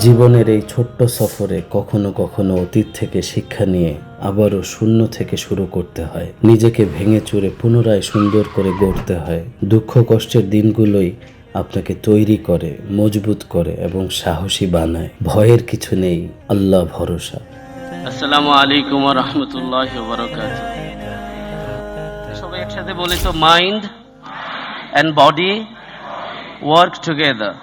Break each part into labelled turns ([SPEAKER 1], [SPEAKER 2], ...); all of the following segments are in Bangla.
[SPEAKER 1] জীবনের এই ছোট্ট সফরে কখনো কখনো অতীত থেকে শিক্ষা নিয়ে আবারও শূন্য থেকে শুরু করতে হয়। নিজেকে ভেঙে চুরে পুনরায় সুন্দর করে গড়তে হয়। দুঃখ কষ্টের দিনগুলোই আপনাকে তৈরি করে, মজবুত করে এবং সাহসী বানায়। ভয়ের কিছু নেই, আল্লাহ ভরসা।
[SPEAKER 2] আসসালামু আলাইকুম রহমতুল্লাহ সবাই একসাথে বলি তো, mind and body work together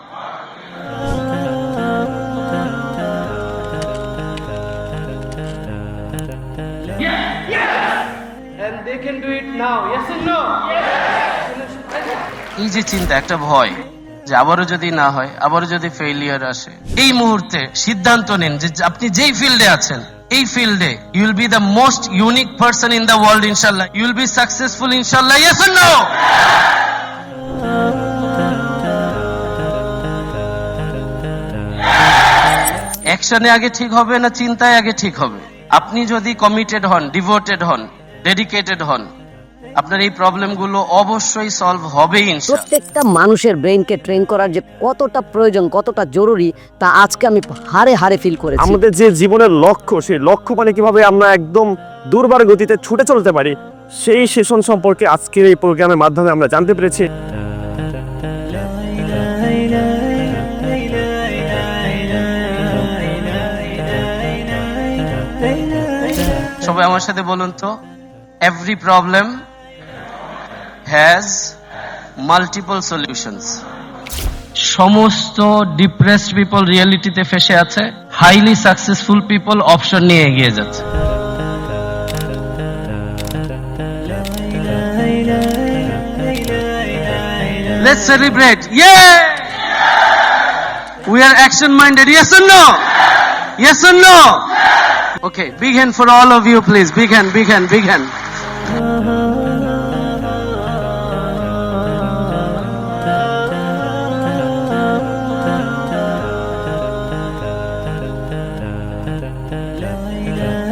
[SPEAKER 3] And they can do it now. Yes or no?
[SPEAKER 2] এই যে চিন্তা একটা ভয় যে আবারও যদি না হয় আবারও যদি ফেইলিয়ার আসে এই মুহূর্তে সিদ্ধান্ত নিন যে আপনি যেই ফিল্ডে আছেন এই ফিল্ডে you will be the most unique person in the world ইনশাল্লাহ। ইউ উইল বি সাকসেসফুল ইনশাল্লাহ। ইয়েস অর নো অ্যাকশনে আগে ঠিক হবে না চিন্তায় আগে ঠিক হবে আপনি যদি কমিটেড হন ডিভোটেড হন ডেডিকেটেড হন আপনার এই প্রবলেমগুলো অবশ্যই সলভ হবেই
[SPEAKER 4] প্রত্যেকটা মানুষের ব্রেনকে ট্রেন করার যে কতটা প্রয়োজন কতটা জরুরি তা আজকে আমি হারে হারে ফিল করেছি
[SPEAKER 5] আমাদের যে জীবনের লক্ষ্য সেই লক্ষ্য মানে কীভাবে আমরা একদম দুর্বার গতিতে ছুটে চলতে পারি সেই সেশন সম্পর্কে আজকের এই প্রোগ্রামের মাধ্যমে আমরা জানতে পেরেছি
[SPEAKER 2] সবাই আমার সাথে বলুন তো every problem has multiple solutions সমস্ত ডিপ্রেসড পিপল রিয়েলিটিতে ফেসে আছে হাইলি সাকসেসফুল পিপল অপশন নিয়ে এগিয়ে যাচ্ছে Let's celebrate. Yeah! We are action minded. Yes or no? Yes or no? Okay, big hand for all of you, please. Big hand, big hand, big hand. Yeah.